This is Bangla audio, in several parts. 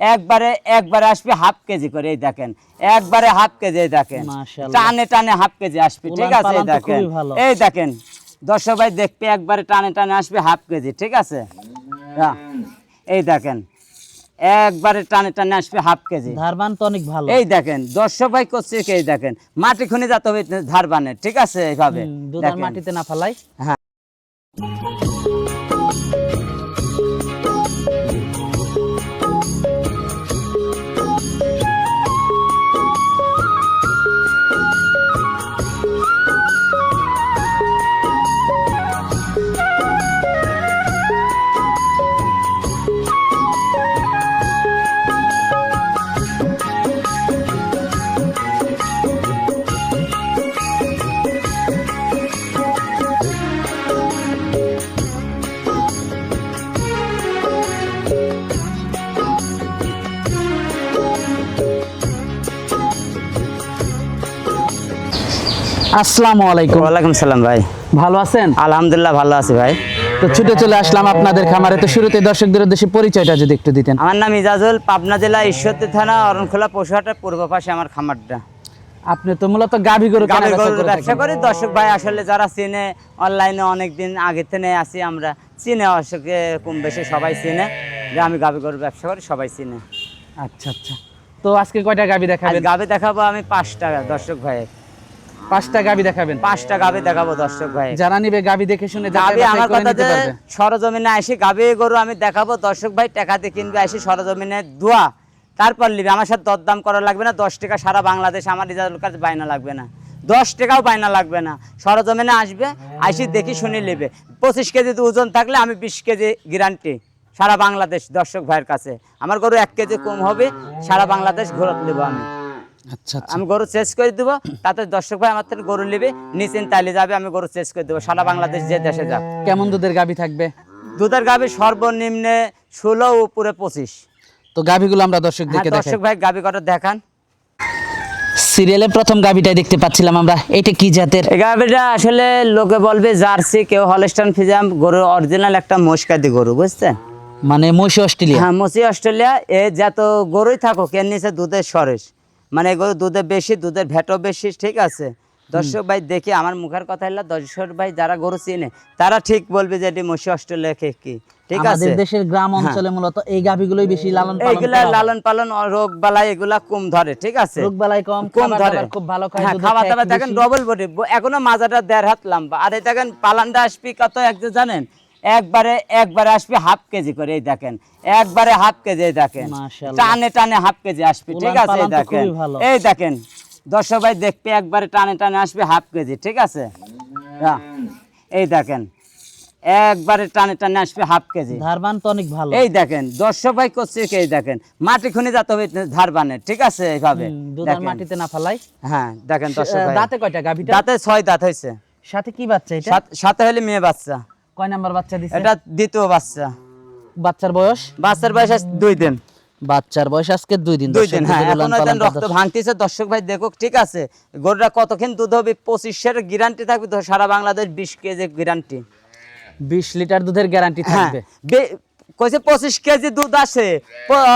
একবারে একবারে আসবে হাফ কেজি করে এই দেখেন। একবারে হাফ কেজি দেখেন। টানে টানে হাফ কেজি আসবে ঠিক আছে এই দেখেন। এই দেখেন দর্শক ভাই দেখবে একবারে টানে টানে আসবে হাফ কেজি ঠিক আছে? এই দেখেন একবারে টানে টানে আসবে হাফ কেজি। ধারবান তো অনেক ভালো। এই দেখেন দর্শক ভাই করছে কি এই দেখেন মাটি খুনি যাতে হবে ধার বানে ঠিক আছে এইভাবে। মাটিতে না ফালাই। হ্যাঁ। আসসালামু আলাইকুম। ওয়ালাইকুম সালাম ভাই। ভালো আছেন? আলহামদুলিল্লাহ ভালো আছি ভাই। তো ছুটে চলে আসলাম আপনাদের খামারে। তো শুরুতে দর্শকদের উদ্দেশ্যে পরিচয়টা যদি একটু দিতেন। আমার নাম ইজাজুল পাবনা জেলা ঈশ্বরদী থানা অরণখোলা পশুহাটের পূর্ব পাশে আমার খামারটা। আপনি তো মূলত গাভী গরু ব্যবসা করি। দর্শক ভাই আসলে যারা চিনে অনলাইনে অনেক দিন আগে থেকে আসি আমরা। চিনে অশোকে কম বেশি সবাই চিনে। যে আমি গাভী গরুর ব্যবসা করি সবাই চিনে। আচ্ছা আচ্ছা। তো আজকে কয়টা গাভী দেখাবেন? গাভী দেখাবো আমি পাঁচটা দর্শক ভাই। পাঁচটা গাভী দেখাবেন। পাঁচটা গাভী দেখাবো দর্শক ভাই। যারা নিবে গাভী দেখে শুনে বাছাই আমার কথা যে সরজমিনে আসি গাভী গরু আমি দেখাবো। দর্শক ভাই টাকাতে কিনবে আসি সরজমিনে দোয়া তারপর নিবে আমার সাথে দরদাম করা লাগবে না। দশ টাকা সারা বাংলাদেশ আমার রিজার্ভ কাছে বাইনা লাগবে না। দশ টাকাও বাইনা লাগবে না। সরজমিনে আসবে আসি দেখি শুনে নেবে। পঁচিশ কেজি ওজন থাকলে আমি বিশ কেজি গ্যারান্টি সারা বাংলাদেশ দর্শক ভাইয়ের কাছে। আমার গরু এক কেজি কম হবে সারা বাংলাদেশ ঘোরত নেব আমি। আমি গরু চেস করে দেবো তাতে দর্শক ভাই আমার থেকে গরু নেবে নিচেন তাইলে যাবে আমি গরু চেস করে দেবো। সারা বাংলাদেশ যে দেশে যাক। কেমন দুধের গাভী থাকবে? দুধের গাভি সর্বনিম্নে ষোলো উপরে পঁচিশ। তো গাভীগুলো আমরা হ্যাঁ, দর্শকদেরকে দর্শক ভাই গাভি কটা দেখান। সিরিয়ালে প্রথম গাভীটাই দেখতে পাচ্ছিলাম আমরা। এটা কি জাতের? গাভিটা আসলে লোকে বলবে জার্সি কেউ হলস্টান ফিজাম গরু অরিজিনাল একটা মস্কাদি গরু বুঝছেন মানে মহিষী অস্ট্রেলিয়া? হ্যাঁ মসি অস্ট্রেলিয়া এ যত গরুই থাকুক এর নিচে দুধের সরেস মানে এই গরু দুধে বেশি দুধের ভ্যাটও বেশি ঠিক আছে? দর্শক ভাই দেখি আমার মুখের কথা হলো দর্শক ভাই যারা গরু চিনে তারা ঠিক বলবে যে এটি মসি অস্ট্রেলিয়া কে কি ঠিক আছে? দেশের গ্রাম অঞ্চলে মূলত এই গাভীগুলোই বেশি লালন পালন এইগুলা লালন পালন রোগ বালাই এগুলা কম ধরে ঠিক আছে? রোগবালাই কম কম ধরে। খুব ভালো খায় হ্যাঁ fat দাবার দেখেন। ডবল বডি এখনও মাজাটা দেড় হাত লম্বা। আর এই দেখেন পালানটা আসবি কত একজন জানেন? একবারে একবারে আসবে হাফ কেজি করে এই দেখেন। একবারে হাফ কেজি দেখেন। টানে টানে হাফ কেজি আসবে ঠিক আছে এই দেখেন। এই দেখেন দর্শক ভাই দেখবে একবারে টানে টানে আসবে হাফ কেজি ঠিক আছে? হ্যাঁ, এই দেখেন একবারে টানে টানে আসবে হাফ কেজি। ধারবান তো অনেক ভালো। এই দেখেন দর্শক ভাই করছে এই দেখেন মাটি খুনি যাতে হবে ধার বানে ঠিক আছে এইভাবে। মাটিতে না ফালাই। হ্যাঁ দেখেন দর্শক ভাই। দাঁতে কয়টা গাভীটা? দাঁতে ছয় দাঁত হয়েছে। সাথে কি বাচ্চা এটা? সাথে হলে মেয়ে বাচ্চা। কয় নাম্বার বাচ্চা দিছে? এটা দ্বিতীয় বাচ্চা। বাচ্চার বয়স? বাচ্চার বয়স আজ দুই দিন। বাচ্চার বয়স আজকে দুই দিন। দুই দিন হ্যাঁ এখন রক্ত ভাঙতেছে দর্শক ভাই দেখুক ঠিক আছে। গরুটা কতক্ষণ দুধ হবে পঁচিশের গ্যারান্টি থাকবে তো সারা বাংলাদেশ বিশ কেজি গ্যারান্টি বিশ লিটার দুধের গ্যারান্টি থাকবে। কইছে পঁচিশ কেজি দুধ আসে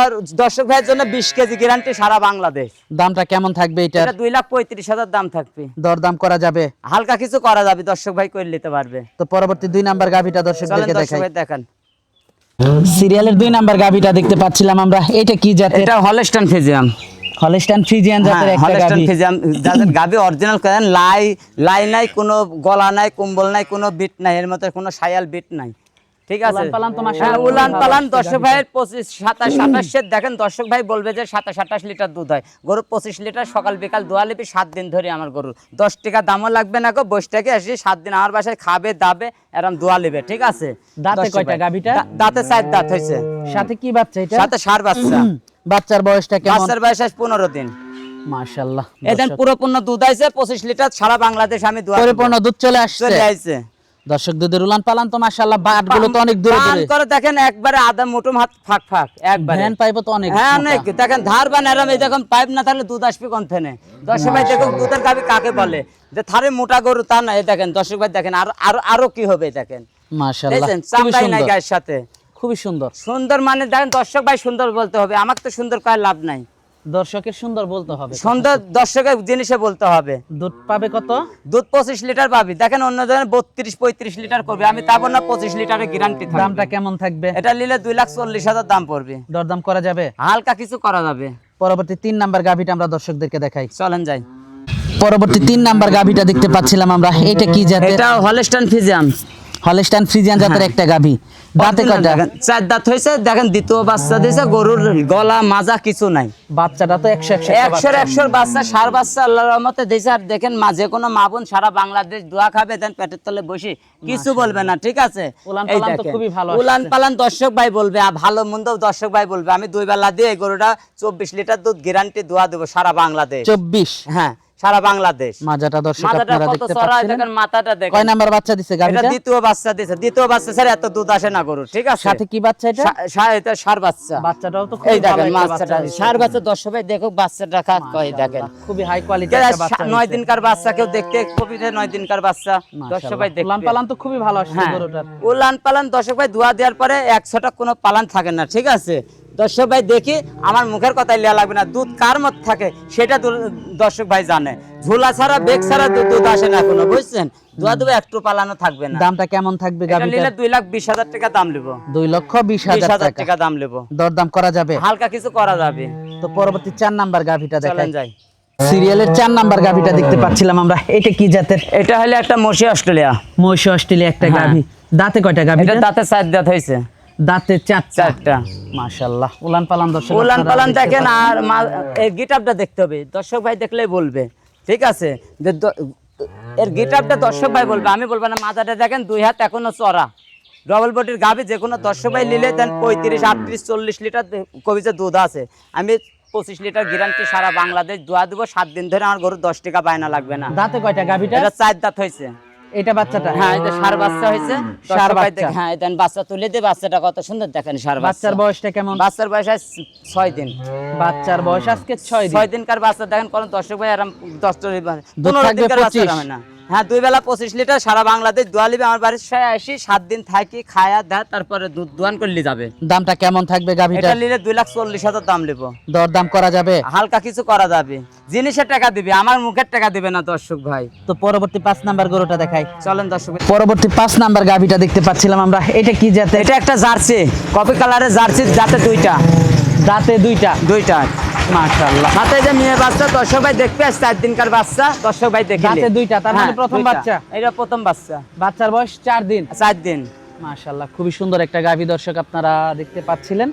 আর দর্শক ভাইয়ের জন্য বিশ কেজি গ্যারান্টি সারা বাংলাদেশ। দামটা কেমন থাকবে এটা দুই লাখ পঁয়ত্রিশ হাজার দাম থাকবে। দরদাম করা যাবে? হালকা কিছু করা যাবে দর্শক ভাই করে নিতে পারবে। তো পরবর্তী দুই নাম্বার গাভীটা দর্শক দেখান। সিরিয়ালের দুই নাম্বার গাভীটা দেখতে পাচ্ছিলাম আমরা। এটা কি জাতের? এটা হলস্টান ফিজিয়াম হলস্টাইন ফ্রিজিয়ান জাতের একটা হলস্টান গাভী। ফিজিয়াম যাদের গাবি অরিজিনাল করেন লাই লাই নাই কোনো গলা নাই কম্বল নাই কোনো বিট নাই এর মধ্যে কোনো সায়াল বিট নাই। ঠিক আছে? উলান পালান হ্যাঁ, দর্শক ভাইয়ের পঁচিশ সাতাশ দেখেন দর্শক ভাই বলবে যে সাতাশ আঠাশ লিটার দুধ হয়। গরু পঁচিশ লিটার সকাল বিকাল দোয়া লিপি সাত দিন ধরে আমার গরু। দশ টাকা দামও লাগবে না গো থেকে আসি সাত দিন আমার বাসায় খাবে দাবে এরম দোয়া লিবে ঠিক আছে? দাঁতে কয়টা। গাভীটা? দাঁতে চার দাঁত হয়েছে। সাথে কি বাচ্চা এটা? সাথে সার বাচ্চা। বাচ্চার বয়সটা কেমন? বাচ্চার বয়স পনেরো দিন। মাশাআল্লাহ এদিন পুরোপূর্ণ দুধ আইছে পঁচিশ লিটার সারা বাংলাদেশ আমি পরিপূর্ণ দুধ চলে আসছে। চলে আইছে। দর্শক দুধের উলান পালান তো মাশাআল্লাহ বাটগুলো তো অনেক দূরে দূরে। করে দেখেন একবারে আধা মুঠুম হাত ফাঁক ফাঁক একবারে। ভ্যান পাইবো তো অনেক হ্যাঁ অনেক। দেখেন ধার বান এরম এই দেখুন পাইপ না থাকলে দুধ আসবে কোন থেনে দর্শক ভাই দেখুন দুধের গাবি কাকে বলে? যে থারে মোটা গরু তা না এই দেখেন দর্শক ভাই দেখেন আর আরও আরও কি হবে দেখেন। মাশাআল্লাহ খুবই চামড়াই নাই গায়ের সাথে। খুবই সুন্দর। সুন্দর মানে দেখেন দর্শক ভাই সুন্দর বলতে হবে আমাকে তো সুন্দর করার লাভ নাই। দর্শকের সুন্দর বলতে হবে। সুন্দর দর্শকের জিনিসে বলতে হবে। দুধ পাবে কত? দুধ পঁচিশ লিটার পাবি। দেখেন অন্য ধরেন বত্রিশ পঁয়ত্রিশ লিটার করবে। আমি তারপর না পঁচিশ লিটারের গ্যারান্টি দামটা কেমন থাকবে? এটা নিলে দুই লাখ চল্লিশ হাজার দাম পড়বে। দরদাম করা যাবে? হালকা কিছু করা যাবে। পরবর্তী তিন নাম্বার গাভিটা আমরা দর্শকদেরকে দেখাই। চলেন যাই। পরবর্তী তিন নাম্বার গাভিটা দেখতে পাচ্ছিলাম আমরা। এটা কি জাতের? এটা হলস্টান ফিজিয়াম হলস্টাইন ফ্রিজিয়ান জাতের একটা গাভি। দাঁতে কয়টা? দেখেন চার দাঁত হয়েছে দেখেন দ্বিতীয় বাচ্চা দিয়েছে গরুর গলা মাজা কিছু নাই। বাচ্চাটা তো একশো একশো একশোর বাচ্চা। একশোর বাচ্চা সার বাচ্চা আল্লাহর রহমতে দিয়েছে। আর দেখেন মা যে কোনো মা বোন সারা বাংলাদেশ দোয়া খাবে দেন পেটের তলে বসে কিছু বলবে না ঠিক আছে? উলান পালান তো খুবই ভালো উলান আসছে। দর্শক ভাই বলবে আর ভালো মন্দ দর্শক ভাই বলবে। আমি দুই বেলা দিয়ে গরুটা চব্বিশ লিটার দুধ গ্যারান্টি দোয়া দেবো সারা বাংলাদেশ। চব্বিশ? হ্যাঁ সারা বাংলাদেশ। মাজাটা দর্শক আপনারা দেখতে পাচ্ছেন মাথাটা দেখেন। কয় নাম্বার বাচ্চা দিছে এটা দ্বিতীয় বাচ্চা দিয়েছে দ্বিতীয় বাচ্চা স্যার এত দুধ আসে না গরুর ঠিক আছে? সাথে কি বাচ্চা এটা? এটা সার বাচ্চা। বাচ্চাটাও তো এই খুবই ভালো দেখেন বাচ্চাটা সার বাচ্চা। দর্শক ভাই দেখো বাচ্চাটা দেখেন। খুবই হাই কোয়ালিটি একটা বাচ্চা নয় দিনকার বাচ্চা কেউ দেখতে নয় দিনকার বাচ্চা। দর্শক ভাই দেখতে পালান তো খুবই ভালো আসছে হ্যাঁ। গরুটার। উলান পালান দর্শক ভাই ধোয়া দেওয়ার পরে একশোটা কোনো পালান থাকে না ঠিক আছে? দর্শক ভাই দেখি আমার মুখের কথাই লেয়া লাগবে না। দুধ কার মত থাকে সেটা দর্শক ভাই জানে। ঝোলা ছাড়া বেগ ছাড়া দুধ আসে না কোনো বুঝছেন? ধোয়া দেবো একটু পালানো থাকবে না। দামটা কেমন থাকবে এটা নিলে দুই লাখ বিশ হাজার টাকা দাম নেব দুই লক্ষ বিশ বিশ হাজার হাজার টাকা। টাকা দাম নেব দরদাম করা যাবে? হালকা কিছু করা যাবে। তো পরবর্তী চার নাম্বার গাভিটা দেখাই চলেন যাই। সিরিয়ালের চার নাম্বার গাভিটা দেখতে পাচ্ছিলাম আমরা। এটা কি জাতের? এটা হলে একটা অস্ট্রেলিয়া। অস্ট্রেলিয়া একটা হ্যাঁ। গাভি। দাঁতে কয়টা গাভি এটা দাঁতে চার দাঁত হয়েছে। দাঁতে চারটা। চারটা। মাশাআল্লাহ। উলান পালান দর্শক উলান পালান দেখেন আর গিটারটা দেখতে হবে। দর্শক ভাই দেখলেই বলবে। ঠিক আছে? যে এর গিটারটা দর্শক ভাই বলবে। আমি বলব না মাথাটা দেখেন দুই হাত এখনও চড়া। ডবল বডির গাভি যে কোনো দর্শক ভাই নিলে দেন পঁয়ত্রিশ আটত্রিশ চল্লিশ লিটার কবিতে দুধ আছে। আমি পঁচিশ লিটার গ্যারান্টি সারা বাংলাদেশ দোয়া দেবো। সাত দিন ধরে আমার গরুর দশ টাকা বায়না লাগবে না। দাঁতে কয়টা গাভিটা? চার দাঁত হয়েছে। এটা বাচ্চাটা। হ্যাঁ এটা সার বাচ্চা হয়েছে। ষাঁড় বাচ্চা। হ্যাঁ এটা বাচ্চা তুলে দিয়ে বাচ্চাটা কত সুন্দর দেখেন সার বাচ্চার বয়সটা কেমন? বাচ্চার বয়স আজ ছয় দিন। বাচ্চার বয়স আজকে ছয় দিন। ছয় দিনকার বাচ্চা দেখেন কোন দর্শক ভাই আরাম দশ দুধ পনেরো থাকবে দিনকার বাচ্চা 25 না। হ্যাঁ দুই বেলা পঁচিশ লিটার সারা বাংলাদেশ দোয়া আমার বাড়ির সাথে আসি সাত দিন থাকি খায়া দেয় তারপরে দুধ দোয়ান করলে যাবে। দামটা কেমন থাকবে গাভিটা? এটা নিলে দুই লাখ চল্লিশ হাজার দাম নেব। দরদাম করা যাবে? হালকা কিছু করা যাবে। জিনিসের টাকা দিবে আমার মুখের টাকা দিবে না দর্শক ভাই। তো পরবর্তী পাঁচ নাম্বার গরুটা দেখাই। চলেন দর্শক ভাই। পরবর্তী পাঁচ নাম্বার গাভিটা দেখতে পাচ্ছিলাম আমরা। এটা কি জাতের? এটা একটা জার্সি কপি কালারের জার্সি যাতে দুইটা। দাঁতে দুইটা। দুইটা। মাশাআল্লাহ। হাতে যে মেয়ে বাচ্চা দর্শক ভাই দেখবে আজ চার দিনকার বাচ্চা দর্শক ভাই দেখে দাঁতে দুইটা, তার মানে প্রথম বাচ্চা? এটা প্রথম বাচ্চা। বাচ্চার বয়স চার দিন। চার দিন মাশাআল্লাহ খুবই সুন্দর একটা গাভী দর্শক আপনারা দেখতে পাচ্ছিলেন।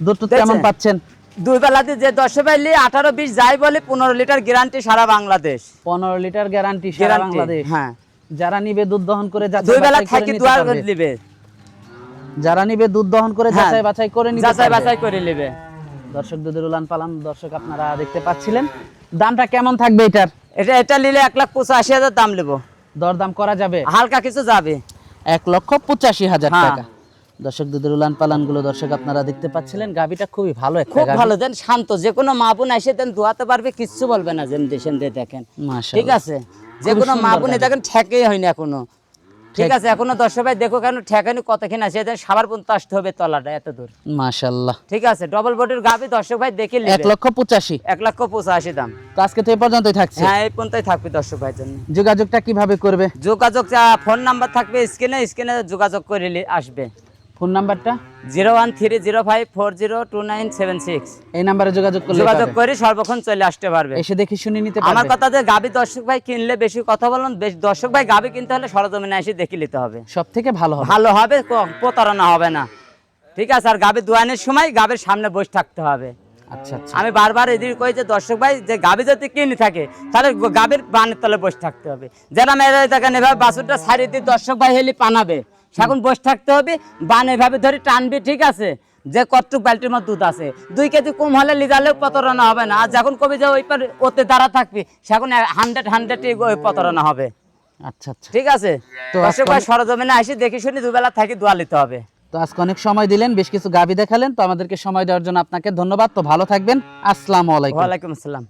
দুধ কেমন পাচ্ছেন? দুই বেলাতে যে ভাই নিয়ে আঠারো বিশ যাই বলে পনেরো লিটার গ্যারান্টি সারা বাংলাদেশ। পনেরো লিটার গ্যারান্টি সারা বাংলাদেশ। হ্যাঁ। যারা নিবে দুধ দহন করে দুই বেলা থাকি দুয়ার নিবে। যারা নিবে দুধ দহন করে হ্যাঁ। যাচাই বাছাই করে নিতে যাচাই বাছাই করে নেবে। দর্শক দুধের উলান পালান দর্শক আপনারা দেখতে পাচ্ছিলেন। দামটা কেমন থাকবে এটার? এটা এটা নিলে এক লাখ পঁচাশি হাজার দাম নেব। দরদাম করা যাবে? হালকা কিছু যাবে। এক লক্ষ পঁচাশি হাজার হ্যাঁ। টাকা। দর্শক দুধের উলান পালানগুলো দর্শক আপনারা দেখতে পাচ্ছিলেন। গাভিটা খুবই ভালো খুব ভালো দেন শান্ত। যে কোনো মা বোন এসে দেন ধোয়াতে পারবে কিচ্ছু বলবে না দিয়ে দেখেন। ঠিক আছে? যে কোনো মা বোন। দেখেন ঠেকেই হয়নি এখনও। ঠিক আছে এখনও দর্শক ভাই দেখো কেন ঠেকানি কতক্ষণ আছে এদের সাবার পর্যন্ত আসতে হবে তলাটা এত দূর। মাশাআল্লাহ। ঠিক আছে ডবল বডির গাবি দর্শক ভাই দেখে এক লক্ষ পঁচাশি। এক লক্ষ পঁচাশি দাম। তো আজকে তো এই পর্যন্তই থাকছে। হ্যাঁ এই পর্যন্তই থাকবে দর্শক ভাই জন্য। যোগাযোগটা কীভাবে করবে? যোগাযোগ ফোন নাম্বার থাকবে স্ক্রিনে স্ক্রিনে যোগাযোগ করে আসবে। ফোন নাম্বারটা? Zero one three zero five four zero two nine seven six. এই নাম্বারে যোগাযোগ করলে যোগাযোগ। করে সর্বক্ষণ চলে আসতে পারবে। এসে দেখে শুনে নিতে পারবে। আমার কথা যে গাবি দর্শক ভাই কিনলে বেশি কথা বলুন বেশ- দর্শক ভাই গাবি কিনতে হলে সরজমিনে এসে দেখে নিতে হবে। সব থেকে ভালো হবে। ভালো হবে প্রতারণা হবে না। ঠিক আছে আর গাবি দোয়ানের সময় গাবির সামনে বসে থাকতে হবে। আচ্ছা আচ্ছা। আমি বারবার এদিকে কই যে দর্শক ভাই যে গাবি যদি কিনে থাকে তাহলে গাবির বানের তলে বসে থাকতে হবে। যারা মেয়েরা দেখেন এভাবে বাছুরটা ছাড়িয়ে দিয়ে দর্শক ভাই হেলি পানাবে। সেখন বসে থাকতে হবে বান এভাবে ধরে টানবি ঠিক আছে? যে কতটুক বালতির মধ্যে দুধ আছে। দুই কেজি কম হলে লিজালেও প্রতারণা হবে না। আর যখন কবি যে ওই পার ওতে দাঁড়া থাকবি সেখন হান্ড্রেড হান্ড্রেড প্রতারণা হবে। আচ্ছা আচ্ছা। ঠিক আছে? তো সরজমিনে আসি দেখি শুনি দুবেলা থাকি দোয়া নিতে হবে। তো আজকে অনেক সময় দিলেন বেশ কিছু গাভী দেখালেন তো আমাদেরকে সময় দেওয়ার জন্য আপনাকে ধন্যবাদ। তো ভালো থাকবেন। আসসালামু আলাইকুম। ওয়ালাইকুম আসসালাম।